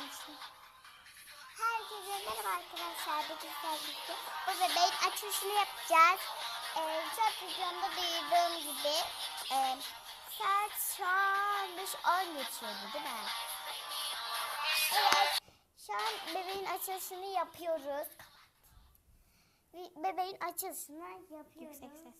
Herkese merhaba arkadaşlar. Bugün sizlerle bu bebeğin açılışını yapacağız. Ee, çok videomda duyduğum gibi e, saat şu an 5-10 geçiyordu değil mi? Evet. Şu an bebeğin açılışını yapıyoruz. Bebeğin açılışını yapıyoruz. Yüksek ses.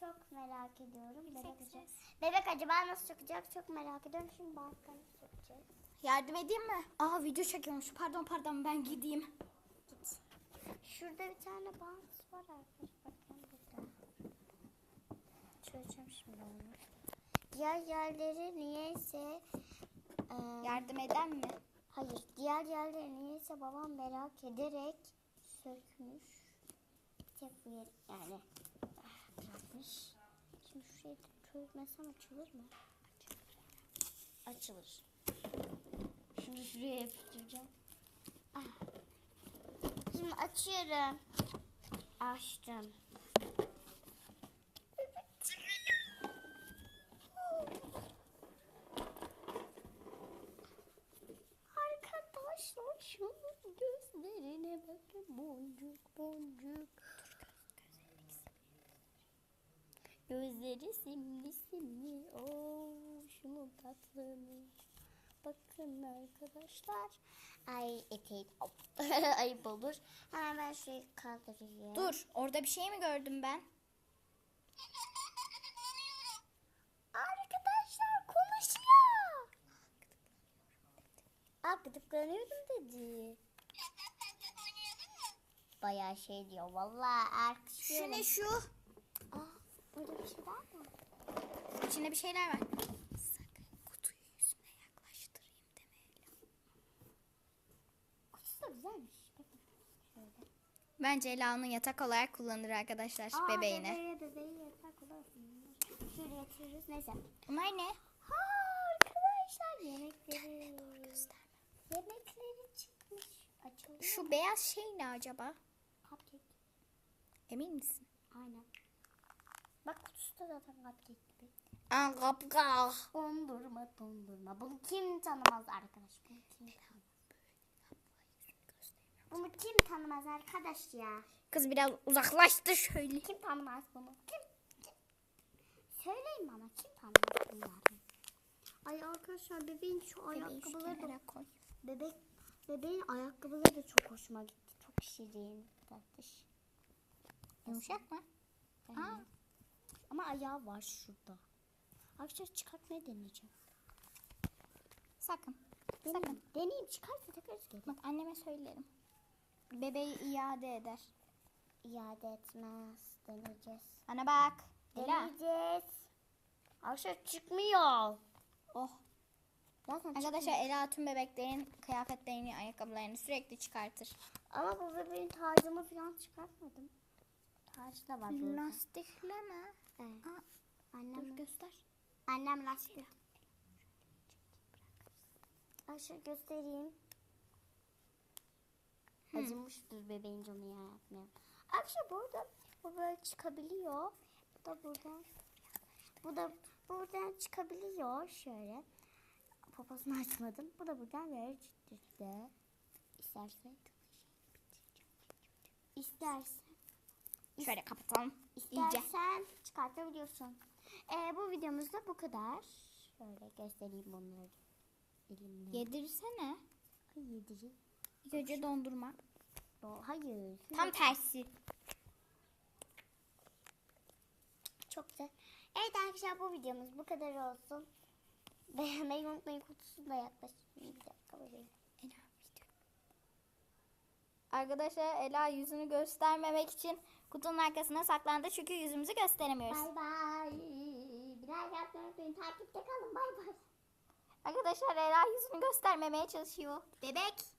Çok merak ediyorum. Bebek, acaba, bebek acaba nasıl çıkacak çok merak ediyorum. Şimdi balkona sokacağız. Yardım edeyim mi? Aa video çekiyormuş. Pardon pardon ben gideyim. Git. Şurada bir tane bant var arkadaşlar. Bakın burada. Çözeceğim şimdi onu. Diğer yerleri niyeyse e, Yardım eden mi? hayır diğer yerleri niyeyse babam merak ederek sökmüş. Tek bu yer yani bırakmış. Şimdi şurayı çözmesem açılır mı? Açılır. Şimdi şuraya. Ah. Şimdi açıyorum. Açtım. Arkadaşlar şu gözlerine bakın boncuk boncuk. Gözleri simli simli. Oo, şunun tatlılığına. Bakın arkadaşlar. Ay eteğim. Ayıp olur. Hemen ben şurayı kaldırayım. Dur orada bir şey mi gördüm ben? Arkadaşlar konuşuyor. Aa gıdıklanıyorum dedi. Bayağı şey diyor. Vallahi erkek. Şu ne şu? Aa burada bir şey var mı? İçinde bir şeyler var. Kutusu da güzelmiş. Bakın. Şöyle. Bence Ela onu yatak olarak kullanır arkadaşlar Aa, bebeğine. Bebeğe bebeği yatak olasın. Şöyle yatırırız. Neyse. Bunlar ne? Ha arkadaşlar yemekleri. Gösterme. Yemekleri çıkmış. Açılıyor. Şu beyaz şey ne acaba? Cupcake. Emin misin? Aynen. Bak kutusu da zaten cupcake gibi. Aa kapka. Dondurma dondurma. Bunu kim tanımaz arkadaş? Bunu kim tanımaz? Kim tanımaz arkadaş ya? Kız biraz uzaklaştı şöyle. Kim tanımaz bunu? Kim? kim? Söyleyin bana kim tanımaz bunları? Ay arkadaşlar bebeğin şu ayakkabıları da koy. bebek bebeğin ayakkabıları da çok hoşuma gitti. Çok şirin, tatlış. Yumuşak mı? Aa. Ama ayağı var şurada. Arkadaşlar çıkartmaya deneyeceğim. Sakın. Sakın. Deneyeyim çıkarsa takarız geri. Bak anneme söylerim. Bebeği iade eder. İade etmez. Deneyeceğiz. Ana bak. Ela. Deneyeceğiz. Arkadaşlar çıkmıyor. Oh. Zaten Arkadaşlar çıkmıyor. Ela tüm bebeklerin kıyafetlerini, ayakkabılarını sürekli çıkartır. Ama bu bebeğin tacımı falan çıkartmadım. Tacı da var burada. Lastikleme. Evet. Aa, Annem, dur göster. annem lastik. Arkadaşlar göstereyim. Acımıştır bebeğin canı ya yapmayalım. Arkadaşlar burada bu böyle çıkabiliyor. Bu da buradan. Bu da buradan çıkabiliyor şöyle. Poposunu açmadım. Bu da buradan böyle çıktı. İstersen. İstersen. Şöyle kapatalım. İyice. İstersen çıkartabiliyorsun. Ee, bu videomuzda bu kadar. Şöyle göstereyim bunları. Elimle. Yedirsene. Yedireyim. İlk önce dondurma. Do- Hayır. Tam tersi. Çok güzel. Evet arkadaşlar bu videomuz bu kadar olsun. Beğenmeyi unutmayın. Kutusunu da yaklaşık bir dakika video. Arkadaşlar Ela yüzünü göstermemek için kutunun arkasına saklandı çünkü yüzümüzü gösteremiyoruz. Bay bay. Birer yapmayı unutmayın. Takipte kalın. Bay bay. Arkadaşlar Ela yüzünü göstermemeye çalışıyor. Bebek.